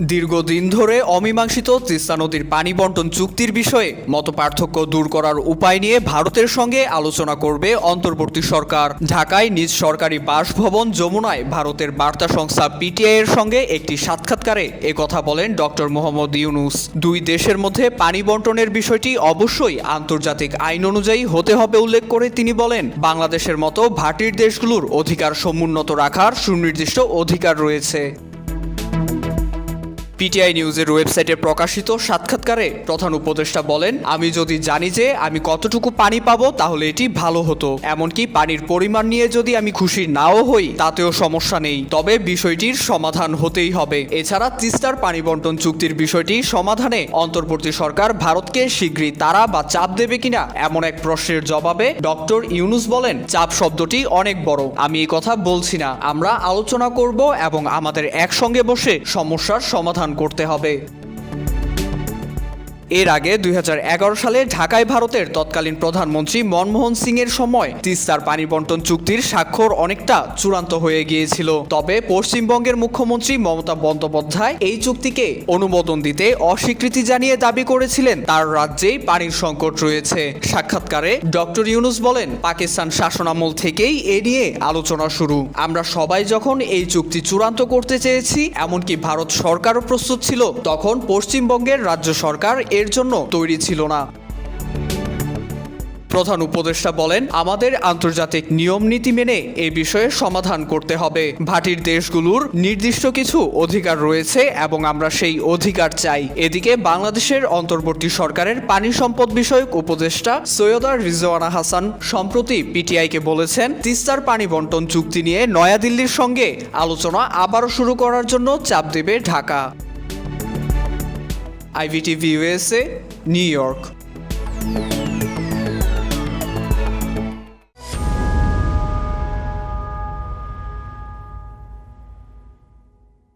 দীর্ঘদিন ধরে অমীমাংসিত তিস্তা নদীর পানি বন্টন চুক্তির বিষয়ে মতপার্থক্য দূর করার উপায় নিয়ে ভারতের সঙ্গে আলোচনা করবে অন্তর্বর্তী সরকার। ঢাকায় নিজ সরকারি বাসভবন যমুনায় ভারতের বার্তা সংস্থা পিটিআই এর সঙ্গে একটি সাক্ষাৎকারে কথা বলেন ডক্টর মোহাম্মদ ইউনুস। দুই দেশের মধ্যে পানি বন্টনের বিষয়টি অবশ্যই আন্তর্জাতিক আইন অনুযায়ী হতে হবে উল্লেখ করে তিনি বলেন, বাংলাদেশের মতো ভাটির দেশগুলোর অধিকার সমুন্নত রাখার সুনির্দিষ্ট অধিকার রয়েছে। পিটিআই নিউজের ওয়েবসাইটে প্রকাশিত সাক্ষাৎকারে প্রধান উপদেষ্টা বলেন, আমি যদি জানি যে আমি কতটুকু পানি পাবো, তাহলে এটি ভালো হতো। এমনকি পানির পরিমাণ নিয়ে যদি আমি খুশি নাও হই, তাতেও সমস্যা নেই। তবে বিষয়টির সমাধান হতেই হবে। এছাড়া তিস্তার পানি বন্টন চুক্তির বিষয়টি সমাধানে অন্তর্বর্তী সরকার ভারতকে শীঘ্রই তারা বা চাপ দেবে কিনা, এমন এক প্রশ্নের জবাবে ডক্টর ইউনুস বলেন, চাপ শব্দটি অনেক বড়। আমি এই কথা বলছি না। আমরা আলোচনা করব এবং আমাদের একসঙ্গে বসে সমস্যার সমাধান করতে হবে। এর আগে দুই হাজার এগারো সালে ঢাকায় ভারতের তৎকালীন প্রধানমন্ত্রী মনমোহন সিং এর সময় তিস্তার পানি বন্টন চুক্তির স্বাক্ষর অনেকটা চূড়ান্ত হয়ে গিয়েছিল। তবে পশ্চিমবঙ্গের মুখ্যমন্ত্রী মমতা বন্দ্যোপাধ্যায় এই চুক্তিকে অনুমোদন দিতে অস্বীকৃতি জানিয়ে দাবি করেছিলেন। তার রাজ্যেই পানির সংকট রয়েছে। সাক্ষাৎকারে ডক্টর ইউনুস বলেন, পাকিস্তান শাসনামল থেকেই এ নিয়ে আলোচনা শুরু। আমরা সবাই যখন এই চুক্তি চূড়ান্ত করতে চেয়েছি, এমনকি ভারত সরকারও প্রস্তুত ছিল, তখন পশ্চিমবঙ্গের রাজ্য সরকার এর জন্য তৈরি ছিল না। প্রধান উপদেষ্টা বলেন, আমাদের আন্তর্জাতিক নিয়ম নীতি মেনে এ বিষয়ে সমাধান করতে হবে। ভাটির দেশগুলোর নির্দিষ্ট কিছু অধিকার রয়েছে এবং আমরা সেই অধিকার চাই। এদিকে বাংলাদেশের অন্তর্বর্তী সরকারের পানি সম্পদ বিষয়ক উপদেষ্টা সৈয়দা রিজওয়ানা হাসান সম্প্রতি পিটিআইকে বলেছেন, তিস্তার পানি বন্টন চুক্তি নিয়ে নয়াদিল্লির সঙ্গে আলোচনা আবারও শুরু করার জন্য চাপ দেবে Dhaka. IVTV USA, New York.